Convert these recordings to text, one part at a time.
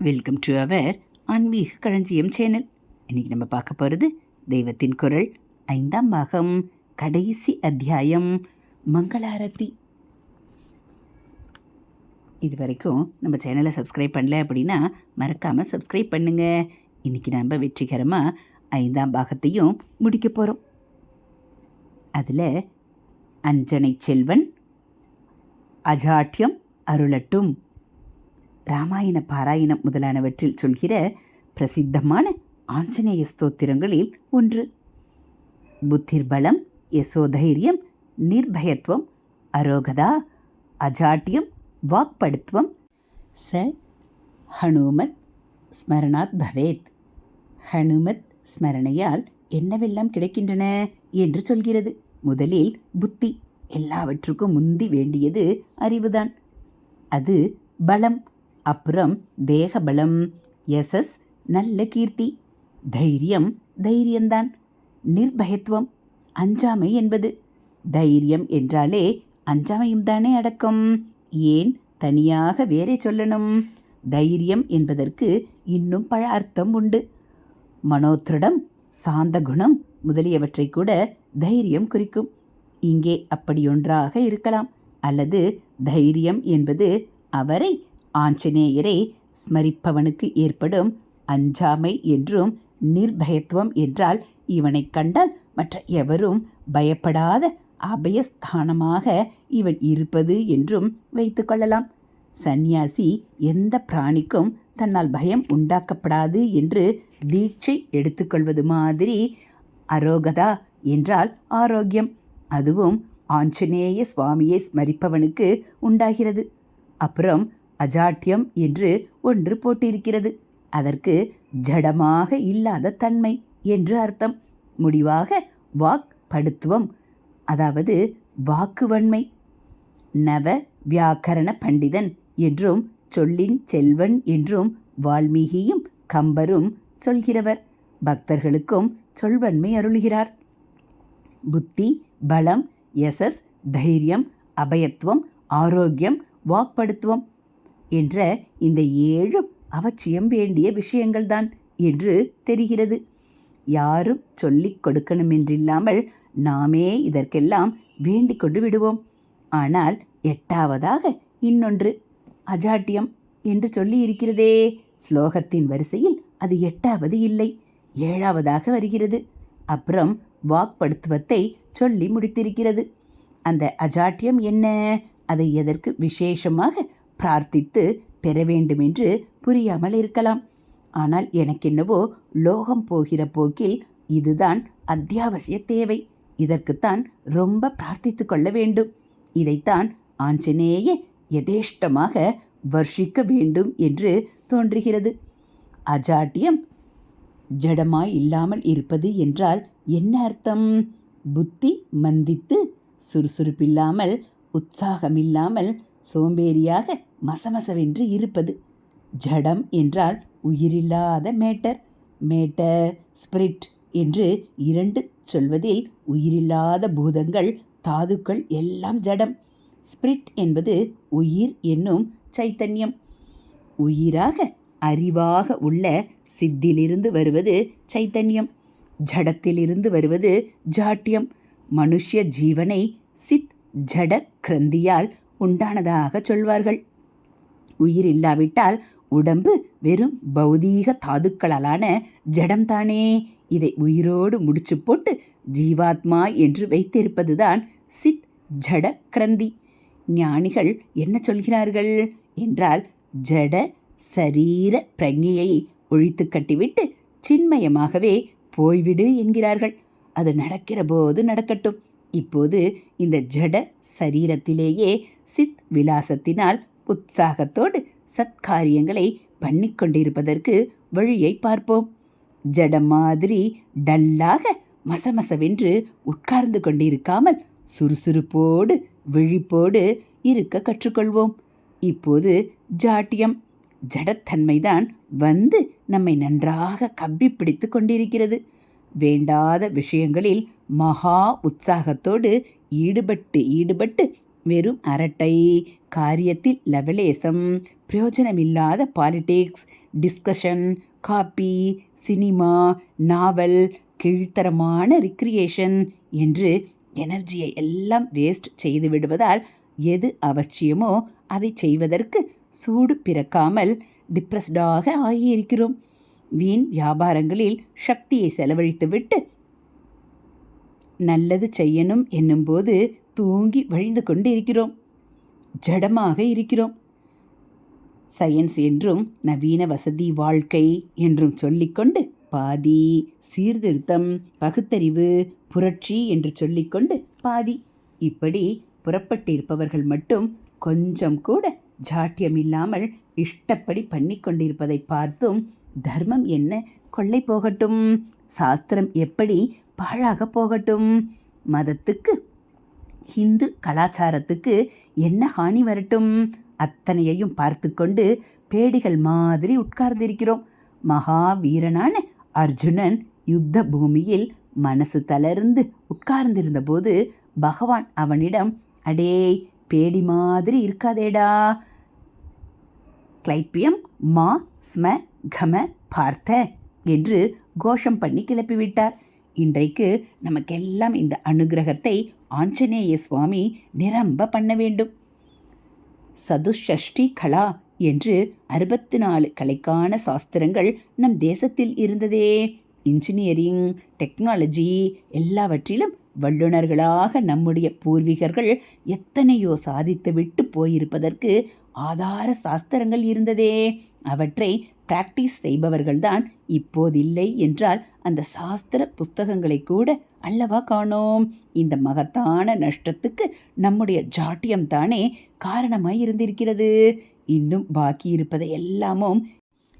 Welcome to our ஆன்மீக களஞ்சியம் channel இன்னைக்கு நம்ம பார்க்க போகிறது தெய்வத்தின் குரல். ஐந்தாம் பாகம் கடைசி அத்தியாயம் மங்களாரத்தி. இது வரைக்கும் நம்ம சேனலை சப்ஸ்கிரைப் பண்ணல அப்படின்னா மறக்காமல் சப்ஸ்கிரைப் பண்ணுங்கள் இன்றைக்கி நம்ம வெற்றிகரமாக ஐந்தாம் பாகத்தையும் முடிக்க போகிறோம் அதில் அஞ்சனை செல்வன் அஜாட்டியம் அருளட்டும். ராமாயண பாராயணம் முதலானவற்றில் சொல்கிற பிரசித்தமான ஆஞ்சநேய ஸ்தோத்திரங்களில் ஒன்று. புத்திர்பலம் யசோதைரியம் நிர்பயத்துவம் அரோகதா அஜாட்டியம் வாக்படுத்துவம். ச ஹனுமத் ஸ்மரணாத் பவேத். ஹனுமத் ஸ்மரணையால் என்னவெல்லாம் கிடைக்கின்றன என்று சொல்கிறது. முதலில் புத்தி எல்லாவற்றுக்கும் முந்தி வேண்டியது அறிவுதான். அது பலம் அப்புறம் தேகபலம் பலம் நல்ல கீர்த்தி தைரியம் தைரியம்தான். நிர்பயத்துவம் அஞ்சாமை என்பது. தைரியம் என்றாலே அஞ்சாமையும் தானே அடக்கம். ஏன் தனியாக வேறே சொல்லணும். தைரியம் என்பதற்கு இன்னும் பல அர்த்தம் உண்டு. மனோத்ருடம் சாந்த குணம் முதலியவற்றை கூட தைரியம் குறிக்கும். இங்கே அப்படியொன்றாக இருக்கலாம். அல்லது தைரியம் என்பது அவரை ஆஞ்சநேயரை ஸ்மரிப்பவனுக்கு ஏற்படும் அஞ்சாமை என்றும் நிர்பயத்துவம் என்றால் இவனை கண்டால் மற்ற எவரும் பயப்படாத அபயஸ்தானமாக இவன் இருப்பது என்றும் வைத்துக்கொள்ளலாம் சந்நியாசி எந்த பிராணிக்கும் தன்னால் பயம் உண்டாக்கப்படாது என்று தீட்சை எடுத்துக்கொள்வது மாதிரி அரோகதா என்றால் ஆரோக்கியம். அதுவும் ஆஞ்சநேய சுவாமியை ஸ்மரிப்பவனுக்கு உண்டாகிறது. அப்புறம் அஜாட்டியம் என்று ஒன்று போட்டிருக்கிறது. அதற்கு ஜடமாக இல்லாத தன்மை என்று அர்த்தம். முடிவாக வாக் படுத்துவம் அதாவது வாக்குவன்மை. நவ வியாக்கரண பண்டிதன் என்றும் சொல்லின் செல்வன் என்றும் வால்மீகியும் கம்பரும் சொல்கிறவர். பக்தர்களுக்கும் சொல்வன்மை அருளுகிறார். புத்தி பலம் எசஸ் தைரியம் அபயத்துவம் ஆரோக்கியம் வாக்படுத்துவம். என்ற இந்த ஏழும் அவசியம் வேண்டிய விஷயங்கள்தான் என்று தெரிகிறது. யாரும் சொல்லிக் கொடுக்கணுமென்றில்லாமல் நாமே இதற்கெல்லாம் வேண்டிக் கொண்டு விடுவோம். ஆனால் எட்டாவதாக இன்னொன்று அஜாட்டியம் என்று சொல்லி இருக்கிறதே ஸ்லோகத்தின் வரிசையில் அது எட்டாவது இல்லை. ஏழாவதாக வருகிறது. அப்புறம் வாக்படுத்துவத்தை சொல்லி முடித்திருக்கிறது. அந்த அஜாட்டியம் என்ன? அதை எதற்கு விசேஷமாக பிரார்த்தித்து பெற வேண்டுமென்று புரியாமல் இருக்கலாம். ஆனால் எனக்கென்னவோ லோகம் போகிற போக்கில் இதுதான் அத்தியாவசிய தேவை. இதற்குத்தான் ரொம்ப பிரார்த்தித்து கொள்ள வேண்டும். இதைத்தான் ஆஞ்சநேய யதேஷ்டமாக வர்ஷிக்க வேண்டும் என்று தோன்றுகிறது. அஜாட்டியம் ஜடமாய் இல்லாமல் இருப்பது என்றால் என்ன அர்த்தம்? புத்தி மந்தித்து சுறுசுறுப்பில்லாமல் உற்சாகமில்லாமல் சோம்பேறியாக மசமசவென்று இருப்பது. ஜடம் என்றால் உயிரில்லாத மேட்டர். மேட்டர் ஸ்பிரிட் என்று இரண்டு சொல்வதில் உயிரில்லாத பூதங்கள் தாதுக்கள் எல்லாம் ஜடம். ஸ்பிரிட் என்பது உயிர் என்னும் சைத்தன்யம். உயிராக அறிவாக உள்ள சித்திலிருந்து வருவது சைத்தன்யம். ஜடத்திலிருந்து வருவது ஜாட்டியம். மனுஷ்ய ஜீவனை சித் ஜட கிரந்தியால் உண்டானதாக சொல்வார்கள். உயிர் இல்லாவிட்டால் உடம்பு வெறும் பௌதீக தாதுக்களாலான ஜடம்தானே. இதை உயிரோடு முடிச்சு போட்டு ஜீவாத்மா என்று வைத்திருப்பதுதான் சித் ஜட கிரந்தி. ஞானிகள் என்ன சொல்கிறார்கள் என்றால் ஜட சரீர பிரஞையை ஒழித்து கட்டிவிட்டு சின்மயமாகவே போய்விடு என்கிறார்கள். அது நடக்கிற போது நடக்கட்டும். இப்போது இந்த ஜட சரீரத்திலேயே சித் விலாசத்தினால் உற்சாகத்தோடு சத்காரியங்களை பண்ணிக்கொண்டிருப்பதற்கு வழியை பார்ப்போம். ஜடம் மாதிரி டல்லாக மசமசவென்று உட்கார்ந்து கொண்டிருக்காமல் சுறுசுறுப்போடு விழிப்போடு இருக்க கற்றுக்கொள்வோம். இப்போது ஜாட்டியம். ஜடத்தன்மைதான் வந்து நம்மை நன்றாக கப்பி பிடித்து கொண்டிருக்கிறது. வேண்டாத விஷயங்களில் மகா உற்சாகத்தோடு ஈடுபட்டு ஈடுபட்டு வெறும் அரட்டை காரியத்தில் லவலேசம் பிரயோஜனமில்லாத politics discussion coffee cinema novel கீழ்த்தரமான ரிக்ரியேஷன் என்று எனர்ஜியை எல்லாம் வேஸ்ட் செய்து விடுவதால் எது அவசியமோ அதை செய்வதற்கு சூடு பிறக்காமல் டிப்ரெஸ்டாக ஆகியிருக்கிறோம். வீண் வியாபாரங்களில் சக்தியை செலவழித்துவிட்டு நல்லது செய்யணும் என்னும்போது தூங்கி வழிந்து கொண்டு இருக்கிறோம் ஜடமாக இருக்கிறோம். சயின்ஸ் என்றும் நவீன வசதி வாழ்க்கை என்றும் சொல்லிக்கொண்டு பாதி சீர்திருத்தம் பகுத்தறிவு புரட்சி என்று சொல்லிக்கொண்டு பாதி. இப்படி புறப்பட்டிருப்பவர்கள் மட்டும் கொஞ்சம் கூட ஜாட்டியம் இல்லாமல் இஷ்டப்படி பண்ணி கொண்டிருப்பதை பார்த்தும் தர்மம் என்ன? கொள்ளை போகட்டும். சாஸ்திரம் எப்படி பாழாக போகட்டும். மதத்துக்கு ஹிந்து கலாச்சாரத்துக்கு என்ன ஹானி வரட்டும்? அத்தனையையும் பார்த்து கொண்டு பேடிகள் மாதிரி உட்கார்ந்திருக்கிறோம். மகாவீரனான அர்ஜுனன் யுத்த பூமியில் மனசு தளர்ந்து உட்கார்ந்திருந்த போது பகவான் அவனிடம் அடேய் பேடி மாதிரி இருக்காதேடா. கிளைப்பியம் மா ஸ்ம கம பார்த்த என்று கோஷம் பண்ணி கிளப்பிவிட்டார். இன்றைக்கு நமக்கெல்லாம் இந்த அனுகிரகத்தை ஆஞ்சநேய சுவாமி நிரம்ப பண்ண வேண்டும். சதுஷஷ்டி கலா என்று அறுபத்தி நாலு கலைக்கான சாஸ்திரங்கள் நம் தேசத்தில் இருந்ததே. இன்ஜினியரிங் டெக்னாலஜி எல்லாவற்றிலும் வல்லுநர்களாக நம்முடைய பூர்வீகர்கள் எத்தனையோ சாதித்துவிட்டு போயிருப்பதற்கு ஆதார சாஸ்திரங்கள் இருந்ததே. அவற்றை பிராக்டிஸ் செய்பவர்கள்தான் இப்போதில்லை என்றால் அந்த சாஸ்திர புஸ்தகங்களை கூட அல்லவா காணோம்? இந்த மகத்தான நஷ்டத்துக்கு நம்முடைய ஜாட்டியம் தானே காரணமாய் இருந்திருக்கிறது. இன்னும் பாக்கி இருப்பதை எல்லாமும்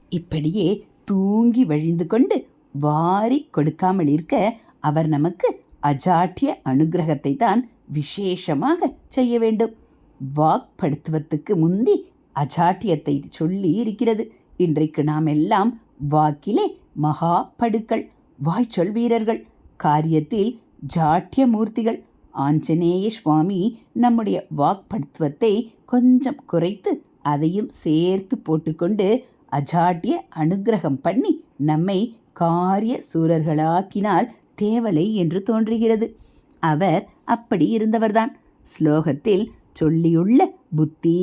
இப்படியே தூங்கி வழிந்து கொண்டு வாரி கொடுக்காமல் இருக்க அவர் நமக்கு அஜாட்டிய அனுகிரகத்தை தான் விசேஷமாக செய்ய வேண்டும். வாக்படுத்துவத்துக்கு முந்தி அஜாட்டியத்தை சொல்லி இருக்கிறது. இன்றைக்கு நாம் எல்லாம் வாக்கிலே மகா படுக்கள் வாய்ச்சொல் வீரர்கள் காரியத்தில் ஜாட்டிய மூர்த்திகள். ஆஞ்சநேய சுவாமி நம்முடைய வாக்படுத்துவத்தை கொஞ்சம் குறைத்து அதையும் சேர்த்து போட்டுக்கொண்டு அஜாட்டிய அனுகிரகம் பண்ணி நம்மை காரிய சூரர்களாக்கினால் தேவலை என்று தோன்றுகிறது. அவர் அப்படி இருந்தவர்தான். ஸ்லோகத்தில் சொல்லியுள்ள புத்தி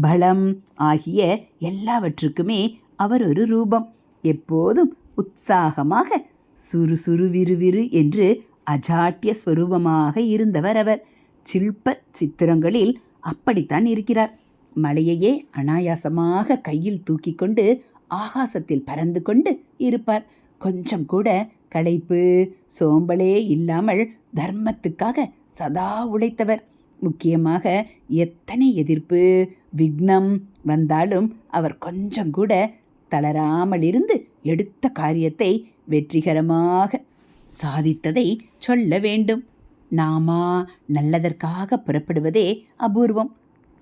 பலம் ஆகிய எல்லாவற்றுக்குமே அவர் ஒரு ரூபம். எப்போதும் உற்சாகமாக சுறுசுறுவிறுவிறு என்று அஜாட்டிய ஸ்வரூபமாக இருந்தவர் அவர். சில்ப சித்திரங்களில் அப்படித்தான் இருக்கிறார். மலையையே அனாயாசமாக கையில் தூக்கி கொண்டு ஆகாசத்தில் பறந்து கொண்டு இருப்பார். கொஞ்சம் கூட களைப்பு சோம்பலே இல்லாமல் தர்மத்துக்காக சதா உழைத்தவர். முக்கியமாக எத்தனை எதிர்ப்பு விக்னம் வந்தாலும் அவர் கொஞ்சம் கூட தளராமல் இருந்து எடுத்த காரியத்தை வெற்றிகரமாக சாதித்ததை சொல்ல வேண்டும். நாமா நல்லதற்காக புறப்படுவதே அபூர்வம்.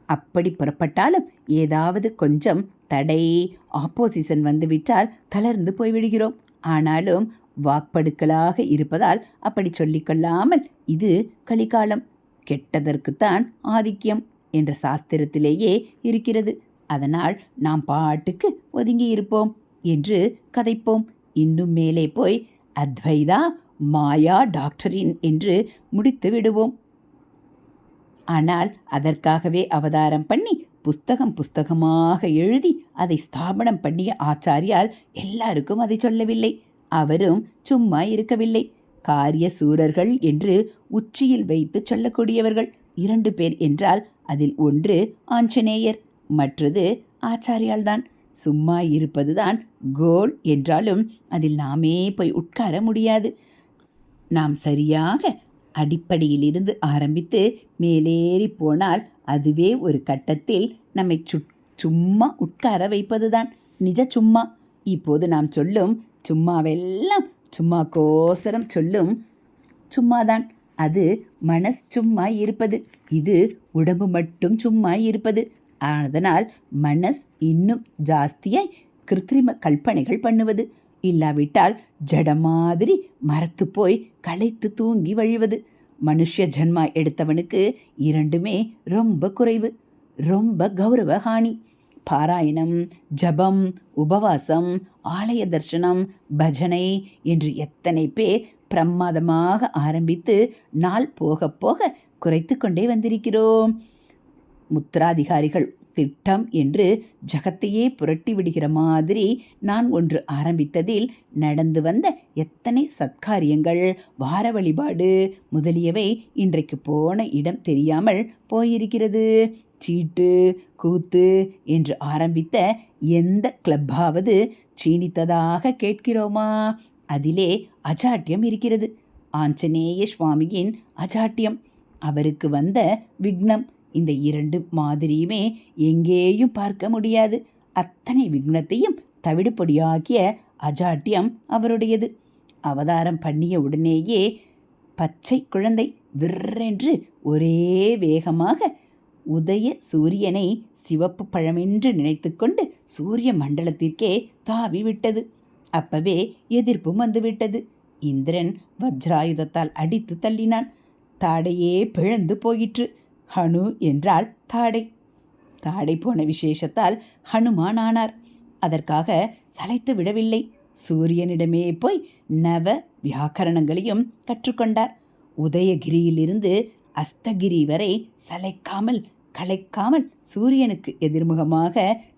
அப்படி புறப்பட்டாலும் ஏதாவது கொஞ்சம் தடை ஆப்போசிஷன் வந்துவிட்டால் தளர்ந்து போய்விடுகிறோம். ஆனாலும் வாக்படுக்களாக இருப்பதால் அப்படி சொல்லிக்கொள்ளாமல் இது கலிகாலம். கெட்டதற்குத்தான் ஆதிக்கியம் என்ற சாஸ்திரத்திலேயே இருக்கிறது. அதனால் நாம் பாட்டுக்கு ஒதுங்கி இருப்போம் என்று கதைப்போம். இன்னும் மேலே போய் அத்வைதா மாயா டாக்டரின் என்று முடித்து விடுவோம். ஆனால் அதற்காகவே அவதாரம் பண்ணி புஸ்தகம் புஸ்தகமாக எழுதி அதை ஸ்தாபனம் பண்ணிய ஆச்சாரியால் எல்லாருக்கும் அதை சொல்லவில்லை. அவரும் சும்மா இருக்கவில்லை. காரிய சூரர்கள் என்று உச்சியில் வைத்து சொல்லக்கூடியவர்கள். இரண்டு பேர் என்றால் அதில் ஒன்று ஆஞ்சநேயர் மற்றது ஆச்சாரியால்தான் சும்மா இருப்பதுதான் கோல் என்றாலும் அதில் நாமே போய் உட்கார முடியாது. நாம் சரியாக அடிப்படையிலிருந்து ஆரம்பித்து மேலேறி போனால் அதுவே ஒரு கட்டத்தில் நம்மை சு சும்மா உட்கார வைப்பதுதான். நிஜ சும்மா. இப்போது நாம் சொல்லும் சும்மாவெல்லாம் சும்மா கோசரம் சொல்லும். சும்மாதான். அது மனஸ் சும்மா இருப்பது. இது உடம்பு மட்டும் சும்மா இருப்பது. அதனால் மனஸ் இன்னும் ஜாஸ்தியாய் கிருத்திரிம கல்பனைகள் பண்ணுவது. இல்லாவிட்டால் ஜட மாதிரி மரத்து போய் களைத்து தூங்கி வழிவது. மனுஷ ஜன்மா எடுத்தவனுக்கு இரண்டுமே ரொம்ப குறைவு. ரொம்ப கௌரவஹானி பாராயணம் ஜபம் உபவாசம் ஆலய தர்சனம் பஜனை என்று எத்தனை பேர் பிரமாதமாக ஆரம்பித்து நாள் போக போக குறைத்து கொண்டே வந்திருக்கிறோம். முத்திராதிகாரிகள் திட்டம் என்று ஜகத்தையே புரட்டி விடுகிற மாதிரி நான் ஒன்று ஆரம்பித்ததில் நடந்து வந்த எத்தனை சத்காரியங்கள் வார வழிபாடு முதலியவை இன்றைக்கு போன இடம் தெரியாமல் போயிருக்கிறது. சீட்டு கூத்து என்று ஆரம்பித்த எந்த கிளப்பாவது சீனித்ததாக கேட்கிறோமா? அதிலே அஜாட்டியம் இருக்கிறது. ஆஞ்சநேய சுவாமியின் அஜாட்டியம். அவருக்கு வந்த விக்னம் இந்த இரண்டு மாதிரியுமே எங்கேயும் பார்க்க முடியாது. அத்தனை விக்னத்தையும் தவிடுபொடியாக்கிய அஜாட்டியம் அவருடையது. அவதாரம் பண்ணிய உடனேயே பச்சை குழந்தை விற்றென்று ஒரே வேகமாக உதய சூரியனை சிவப்பு பழமென்று நினைத்துக்கொண்டு சூரிய மண்டலத்திற்கே தாவி விட்டது. அப்பவே எதிர்ப்பும் வந்துவிட்டது இந்திரன் வஜ்ராயுதத்தால் அடித்து தள்ளினான். தாடையே பிழந்து போயிற்று. ஹனு என்றால் தாடை. தாடை போன விசேஷத்தால் ஹனுமான் ஆனார் அதற்காக சளைத்து விடவில்லை. சூரியனிடமே போய் நவ வியாக்கரணங்களையும் கற்றுக்கொண்டார். உதயகிரியிலிருந்து அஸ்தகிரி வரை சளைக்காமல் கலைக்காமல் சூரியனுக்கு எதிர்முகமாக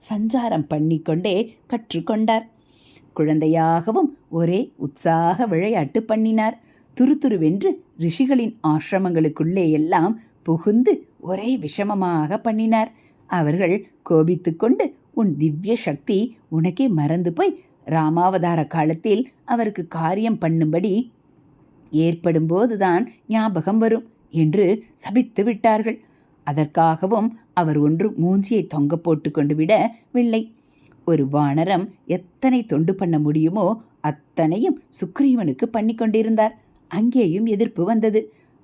சஞ்சாரம் பண்ணிக்கொண்டே கற்றுக்கொண்டார். குழந்தையாகவும் ஒரே உற்சாக விளையாட்டு பண்ணினார். துருதுருவென்று ரிஷிகளின் ஆசிரமங்களுக்குள்ளே எல்லாம் புகுந்து ஒரே விஷமமாக பண்ணினார். அவர்கள் கோபித்துக்கொண்டு உன் திவ்ய சக்தி உனக்கே மறந்து போய் ராமாவதார காலத்தில் அவருக்கு காரியம் பண்ணும்படி ஏற்படும்போதுதான் ஞாபகம் வரும் என்று சபித்து விட்டார்கள். அதற்காகவும் அவர் ஒன்று மூஞ்சியை தொங்க போட்டு கொண்டு விடவில்லை ஒரு வானரம் எத்தனை தொண்டு பண்ண முடியுமோ அத்தனையும் சுக்ரீவனுக்கு பண்ணி கொண்டிருந்தார். அங்கேயும் எதிர்ப்பு வந்தது.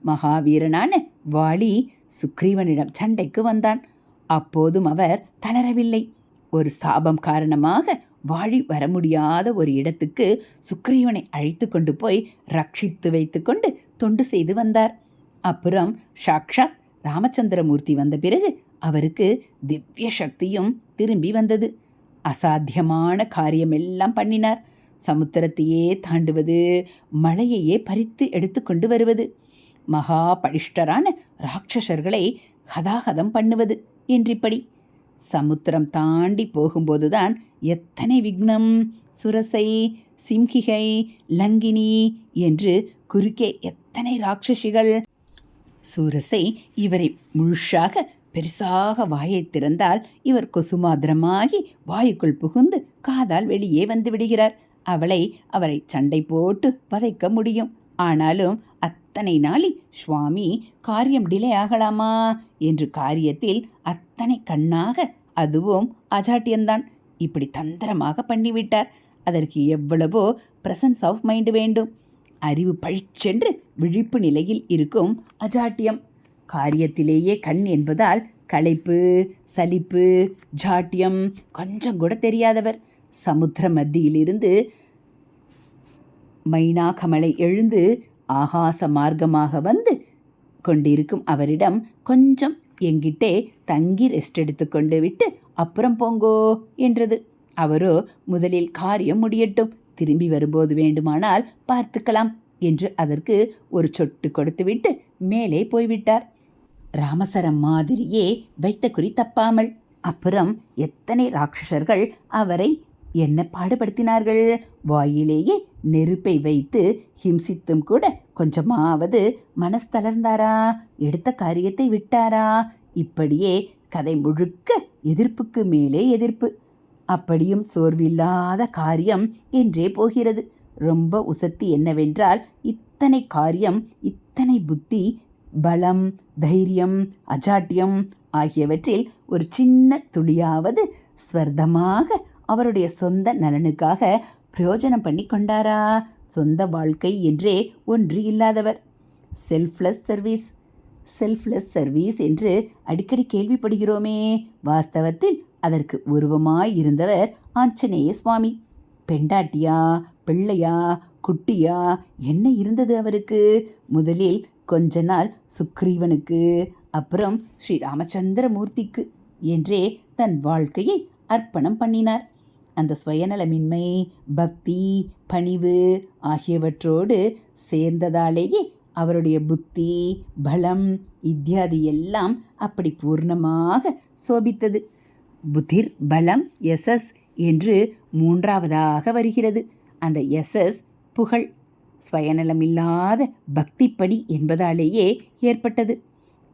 மகாவீரனான வாலி சுக்ரீவனிடம் சண்டைக்கு வந்தான். அப்போதும் அவர் தளரவில்லை. ஒரு சாபம் காரணமாக வாழி வர முடியாத ஒரு இடத்துக்கு சுக்ரீவனை அழைத்து கொண்டு போய் ரட்சித்து வைத்துக்கொண்டு தொண்டு செய்து வந்தார். அப்புறம் சாக்ஷாத் ராமச்சந்திரமூர்த்தி வந்த பிறகு அவருக்கு திவ்ய சக்தியும் திரும்பி வந்தது. அசாத்தியமான காரியமெல்லாம் பண்ணினார். சமுத்திரத்தையே தாண்டுவது மலையையே பறித்து எடுத்து கொண்டு வருவது. மகா பழிஷ்டரான ராட்சசர்களை கதாகதம் பண்ணுவது என்றிப்படி. சமுத்திரம் தாண்டி போகும்போதுதான் எத்தனை விக்னம் சுரசை சிம்ஹிகை லங்கினி என்று குறுக்கே எத்தனை ராட்சசிகள். சூரசை இவரை முழுஷாக பெருசாக வாயை திறந்தால் இவர் கொசுமாதிரமாகி வாயுக்குள் புகுந்து காதால் வெளியே வந்து விடுகிறார். அவளை அவரை சண்டை போட்டு வதைக்க முடியும். ஆனாலும் அத்தனை நாளி சுவாமி காரியம் டிலே ஆகலாமா? என்று காரியத்தில் அத்தனை கண்ணாக அதுவும் அஜாட்டியந்தான் இப்படி தந்திரமாக பண்ணிவிட்டார். அதற்கு எவ்வளவோ பிரசன்ஸ் ஆஃப் மைண்டு வேண்டும். அறிவு பழிச்சென்று விழிப்பு நிலையில் இருக்கும் அஜாட்டியம். காரியத்திலேயே கண் என்பதால் களைப்பு சலிப்பு ஜாட்டியம் கொஞ்சம் கூட தெரியாதவர். சமுத்திர மத்தியிலிருந்து மைனா கமலை எழுந்து ஆகாச மார்க்கமாக வந்து கொண்டிருக்கும் அவரிடம் கொஞ்சம் எங்கிட்டே தங்கி ரெஸ்ட் எடுத்துக்கொண்டு விட்டு அப்புறம் போங்கோ என்றது. அவரோ முதலில் காரியம் முடியட்டும். திரும்பி வரும்போது வேண்டுமானால் பார்த்துக்கலாம் என்று அதற்கு ஒரு சொட்டு கொடுத்துவிட்டு மேலே போய்விட்டார். ராமசரம் மாதிரியே வைத்த குறி தப்பாமல் அப்புறம் எத்தனை ராட்சசர்கள் அவரை என்ன பாடுபடுத்தினார்கள்? வாயிலேயே நெருப்பை வைத்து ஹிம்சித்தும் கூட கொஞ்சமாவது மனஸ்தளர்ந்தாரா எடுத்த காரியத்தை விட்டாரா? இப்படியே கதை முழுக்க எதிர்ப்புக்கு மேலே எதிர்ப்பு. அப்படியும் சோர்வில்லாத காரியம் என்றே போகிறது. ரொம்ப உசத்தி என்னவென்றால் இத்தனை காரியம் இத்தனை புத்தி பலம் தைரியம் அஜாட்டியம் ஆகியவற்றில் ஒரு சின்ன துளியாவது ஸ்வர்தமாக அவருடைய சொந்த நலனுக்காக பிரயோஜனம் பண்ணி கொண்டாரா? சொந்த வாழ்க்கை என்றே ஒன்று இல்லாதவர். செல்ஃப்லெஸ் சர்வீஸ் செல்ஃப்லெஸ் சர்வீஸ் என்று அடிக்கடி கேள்விப்படுகிறோமே. வாஸ்தவத்தில் அதற்கு உருவமாய் இருந்தவர் ஆஞ்சநேய சுவாமி. பெண்டாட்டியா? பிள்ளையா? குட்டியா? என்ன இருந்தது அவருக்கு? முதலில் கொஞ்ச நாள் சுக்ரீவனுக்கு அப்புறம் ஸ்ரீ ராமச்சந்திர மூர்த்திக்கு என்றே தன் வாழ்க்கையை அர்ப்பணம் பண்ணினார். அந்த சுயநலமின்மை பக்தி பணிவு ஆகியவற்றோடு சேர்ந்ததாலேயே அவருடைய புத்தி பலம் இத்தியாதி எல்லாம் அப்படி பூர்ணமாக சோபித்தது. புத்திர் பலம் எஸ்எஸ் என்று மூன்றாவதாக வருகிறது. அந்த எஸ்எஸ் புகழ் ஸ்வயநலமில்லாத பக்திப்படி என்பதாலேயே ஏற்பட்டது.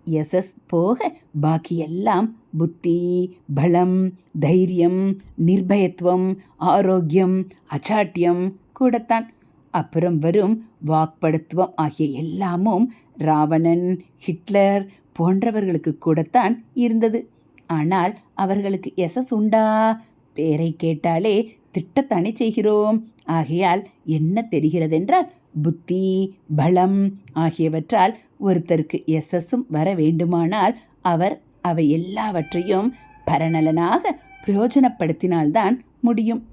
எஸ்எஸ் போக பாக்கியெல்லாம் புத்தி பலம் தைரியம் நிர்பயத்துவம் ஆரோக்கியம் அச்சாட்டியம் கூடத்தான். அப்புறம் வரும் வாக்படுத்துவம் ஆகிய எல்லாமும் ராவணன் ஹிட்லர் போன்றவர்களுக்கு கூடத்தான் இருந்தது. ஆனால் அவர்களுக்கு எசஸ் உண்டா? பேரை கேட்டாலே திட்டத்தானே செய்கிறோம். ஆகையால் என்ன தெரிகிறதென்றால் புத்தி பலம் ஆகியவற்றால் ஒருத்தருக்கு எஸ்எஸும் வர வேண்டுமானால் அவர் அவை எல்லாவற்றையும் பரநலனாக பிரயோஜனப்படுத்தினால்தான் முடியும்.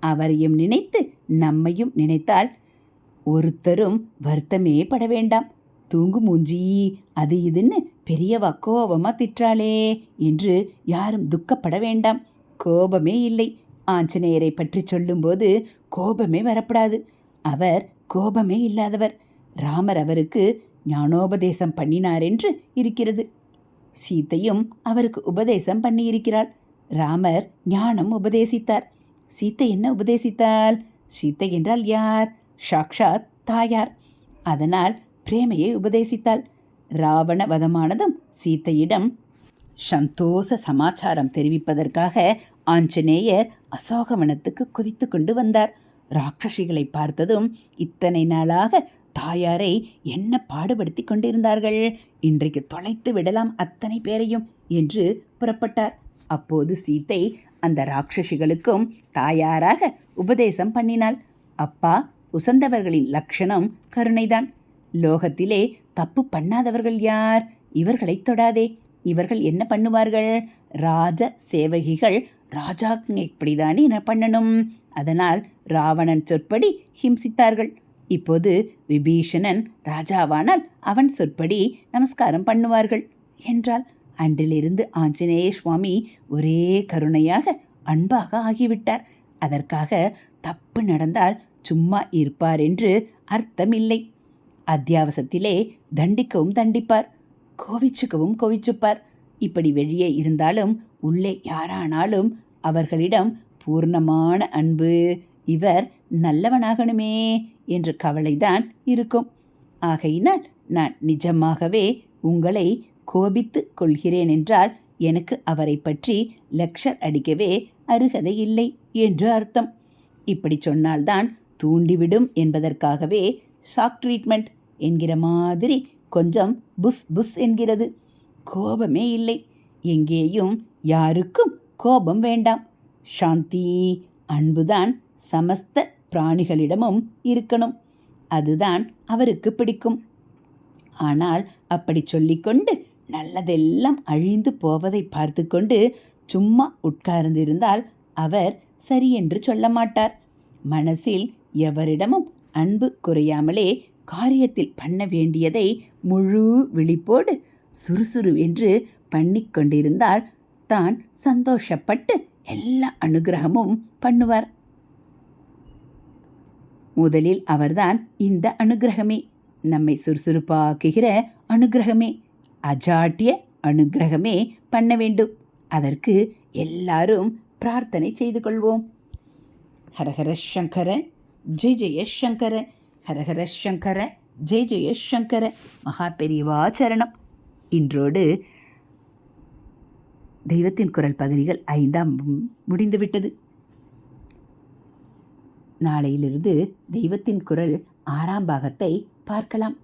அவரையும் நினைத்து நம்மையும் நினைத்தால் ஒருத்தரும் வருத்தமே பட வேண்டாம். தூங்கு மூஞ்சி அது இதுன்னு பெரியவா கோபமா திட்டாளே என்று யாரும் துக்கப்பட வேண்டாம். கோபமே இல்லை. ஆஞ்சநேயரை பற்றி சொல்லும்போது கோபமே வரப்படாது. அவர் கோபமே இல்லாதவர். ராமர் அவருக்கு ஞானோபதேசம் பண்ணினார் என்று இருக்கிறது. சீத்தையும் அவருக்கு உபதேசம் பண்ணியிருக்கிறாள். ராமர் ஞானம் உபதேசித்தார். சீத்தை என்ன உபதேசித்தாள்? சீத்தை என்றால் யார்? சாக்ஷாத் தாயார். அதனால் பிரேமையை உபதேசித்தாள். ராவண வதமானதும் சீத்தையிடம் சந்தோஷ சமாச்சாரம் தெரிவிப்பதற்காக ஆஞ்சநேயர் அசோகவனத்துக்கு குதித்து கொண்டு வந்தார். ராட்சசிகளை பார்த்ததும் இத்தனை நாளாக தாயாரை என்ன பாடுபடுத்தி கொண்டிருந்தார்கள்? இன்றைக்கு தொலைத்து விடலாம் அத்தனை பேரையும் என்று புறப்பட்டார். அப்போது சீத்தை அந்த ராட்சசிகளுக்கும் தாயாராக உபதேசம் பண்ணினாள். அப்பா உசந்தவர்களின் லட்சணம் கருணைதான். லோகத்திலே தப்பு பண்ணாதவர்கள் யார்? இவர்களை தொடாதே. இவர்கள் என்ன பண்ணுவார்கள்? ராஜ சேவகிகள் ராஜாங்க இப்படிதானே என்ன பண்ணணும்? அதனால் ராவணன் சொற்படி ஹிம்சித்தார்கள். இப்போது விபீஷணன் ராஜாவானால் அவன் சொற்படி நமஸ்காரம் பண்ணுவார்கள் என்றால் அன்றிலிருந்து ஆஞ்சநேய சுவாமி ஒரே கருணையாக அன்பாக ஆகிவிட்டார். அதற்காக தப்பு நடந்தால் சும்மா இருப்பார் என்று அர்த்தமில்லை. அத்தியாவசத்திலே தண்டிக்கவும் தண்டிப்பார் கோவிச்சுக்கவும் கோவிச்சுப்பார். இப்படி வெளியே இருந்தாலும் உள்ளே யாரானாலும் அவர்களிடம் பூர்ணமான அன்பு. இவர் நல்லவனாகணுமே என்ற கவலைதான் இருக்கும். ஆகையினால் நான் நிஜமாகவே உங்களை கோபித்து கொள்கிறேன் என்றால் எனக்கு அவரை பற்றி லெக்சர் அடிக்கவே அருகதை இல்லை என்று அர்த்தம். இப்படி சொன்னால்தான் தூண்டிவிடும் என்பதற்காகவே ஷாக் ட்ரீட்மெண்ட் என்கிற மாதிரி கொஞ்சம் புஸ் புஸ் என்கிறது. கோபமே இல்லை. எங்கேயும் யாருக்கும் கோபம் வேண்டாம். சாந்தி அன்புதான் சமஸ்த பிராணிகளிடமும் இருக்கணும். அதுதான் அவருக்கு பிடிக்கும். ஆனால் அப்படி சொல்லிக்கொண்டு நல்லதெல்லாம் அழிந்து போவதை பார்த்து கொண்டு சும்மா உட்கார்ந்திருந்தால் அவர் சரியென்று சொல்ல மாட்டார். மனசில் எவரிடமும் அன்பு குறையாமலே காரியத்தில் பண்ண வேண்டியதை முழு விழிப்போடு சுறுசுறு என்று பண்ணிக்கொண்டிருந்தால் தான் சந்தோஷப்பட்டு எல்லா அனுகிரகமும் பண்ணுவார். முதலில் அவர்தான் இந்த அனுகிரகமே நம்மை சுறுசுறுப்பாக்குகிற அனுகிரகமே அஜாட்டிய அனுகிரகமே பண்ண வேண்டும். அதற்கு எல்லாரும் பிரார்த்தனை செய்து கொள்வோம். ஹரஹர சங்கர ஜெய ஜெய சங்கர ஹரஹர சங்கர ஜெய ஜெய சங்கர மகா பெரியவா சரணம். இன்றோடு தெய்வத்தின் குரல் பகுதிகள் ஐந்தாம் முடிந்துவிட்டது. நாளையிலிருந்து தெய்வத்தின் குரல் ஆறாம் பாகத்தை பார்க்கலாம்.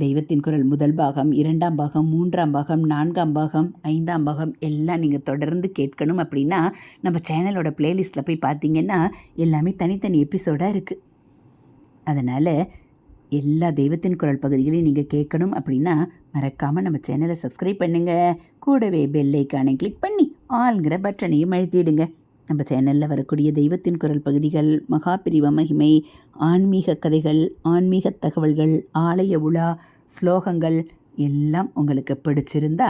தெய்வத்தின் குரல் முதல் பாகம் இரண்டாம் பாகம் மூன்றாம் பாகம் நான்காம் பாகம் ஐந்தாம் பாகம் எல்லாம் நீங்கள் தொடர்ந்து கேட்கணும் அப்படின்னா நம்ம சேனலோட பிளேலிஸ்ட்டில் போய் பார்த்தீங்கன்னா எல்லாமே தனித்தனி எபிசோடாக இருக்குது அதனால் எல்லா தெய்வத்தின் குரல் பகுதிகளையும் நீங்கள் கேட்கணும் அப்படின்னா மறக்காமல் நம்ம சேனலை சப்ஸ்கிரைப் பண்ணுங்கள் கூடவே பெல் ஐக்கானை கிளிக் பண்ணி ஆளுங்கிற பட்டனையும் அழுத்திடுங்க. நம்ம சேனலில் வரக்கூடிய தெய்வத்தின் குரல் பகுதிகள் மகாபிரிவ மகிமை ஆன்மீக கதைகள் ஆன்மீக தகவல்கள் ஆலய உலா ஸ்லோகங்கள் எல்லாம் உங்களுக்கு பிடிச்சிருந்தா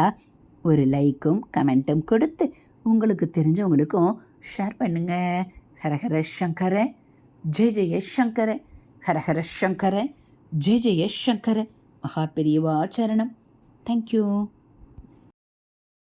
ஒரு லைக்கும் கமெண்ட்டும் கொடுத்து உங்களுக்கு தெரிஞ்சவங்களுக்கும் ஷேர் பண்ணுங்க. ஹரஹர சங்கர ஜெய ஜெய சங்கர ஹரஹர சங்கர ஜெய ஜெய சங்கர மகா சரணம். தேங்க்யூ